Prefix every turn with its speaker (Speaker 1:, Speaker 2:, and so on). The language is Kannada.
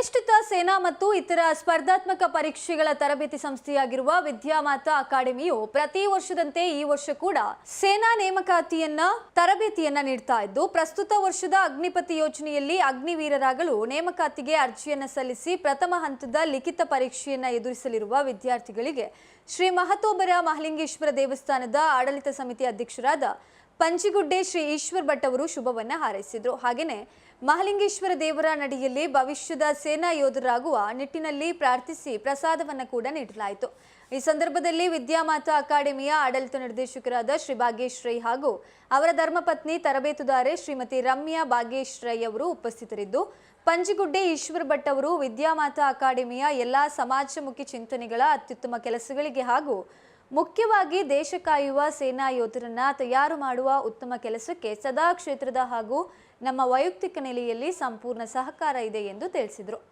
Speaker 1: ಪ್ರತಿಷ್ಠಿತ ಸೇನಾ ಮತ್ತು ಇತರ ಸ್ಪರ್ಧಾತ್ಮಕ ಪರೀಕ್ಷೆಗಳ ತರಬೇತಿ ಸಂಸ್ಥೆಯಾಗಿರುವ ವಿದ್ಯಾಮಾತಾ ಅಕಾಡೆಮಿಯು ಪ್ರತಿ ವರ್ಷದಂತೆ ಈ ವರ್ಷ ಕೂಡ ಸೇನಾ ನೇಮಕಾತಿಯನ್ನ, ತರಬೇತಿಯನ್ನ ನೀಡ್ತಾ ಇದ್ದು, ಪ್ರಸ್ತುತ ವರ್ಷದ ಅಗ್ನಿಪತಿ ಯೋಜನೆಯಲ್ಲಿ ಅಗ್ನಿವೀರರಾಗಲು ನೇಮಕಾತಿಗೆ ಅರ್ಜಿಯನ್ನು ಸಲ್ಲಿಸಿ ಪ್ರಥಮ ಹಂತದ ಲಿಖಿತ ಪರೀಕ್ಷೆಯನ್ನ ಎದುರಿಸಲಿರುವ ವಿದ್ಯಾರ್ಥಿಗಳಿಗೆ ಶ್ರೀ ಮಹತೋಬರ ಮಹಲಿಂಗೇಶ್ವರ ದೇವಸ್ಥಾನದ ಆಡಳಿತ ಸಮಿತಿ ಅಧ್ಯಕ್ಷರಾದ ಪಂಚಿಗುಡ್ಡೆ ಶ್ರೀ ಈಶ್ವರ್ ಭಟ್ ಅವರು ಶುಭವನ್ನ ಹಾರೈಸಿದ್ರು. ಹಾಗೆಯೇ ಮಹಲಿಂಗೇಶ್ವರ ದೇವರ ನಡಿಯಲ್ಲಿ ಭವಿಷ್ಯದ ಸೇನಾ ಯೋಧರಾಗುವ ನಿಟ್ಟಿನಲ್ಲಿ ಪ್ರಾರ್ಥಿಸಿ ಪ್ರಸಾದವನ್ನ ಕೂಡ ನೀಡಲಾಯಿತು. ಈ ಸಂದರ್ಭದಲ್ಲಿ ವಿದ್ಯಾಮಾತಾ ಅಕಾಡೆಮಿಯ ಆಡಳಿತ ನಿರ್ದೇಶಕರಾದ ಶ್ರೀ ಭಾಗ್ಯೇಶ್ ರೈ ಹಾಗೂ ಅವರ ಧರ್ಮಪತ್ನಿ ತರಬೇತುದಾರೆ ಶ್ರೀಮತಿ ರಮ್ಯಾ ಭಾಗ್ಯೇಶ್ ರೈ ಅವರು ಉಪಸ್ಥಿತರಿದ್ದು ಪಂಜಿಗುಡ್ಡೆ ಈಶ್ವರ್ ಭಟ್ ಅವರು ವಿದ್ಯಾಮಾತಾ ಅಕಾಡೆಮಿಯ ಎಲ್ಲಾ ಸಮಾಜಮುಖಿ ಚಿಂತನೆಗಳ ಅತ್ಯುತ್ತಮ ಕೆಲಸಗಳಿಗೆ ಹಾಗೂ ಮುಖ್ಯವಾಗಿ ದೇಶ ಕಾಯುವ ಸೇನಾ ಯೋಧರನ್ನ ತಯಾರು ಮಾಡುವ ಉತ್ತಮ ಕೆಲಸಕ್ಕೆ ಸದಾ ಕ್ಷೇತ್ರದ ಹಾಗೂ ನಮ್ಮ ವೈಯಕ್ತಿಕ ನೆಲೆಯಲ್ಲಿ ಸಂಪೂರ್ಣ ಸಹಕಾರ ಇದೆ ಎಂದು ತಿಳಿಸಿದರು.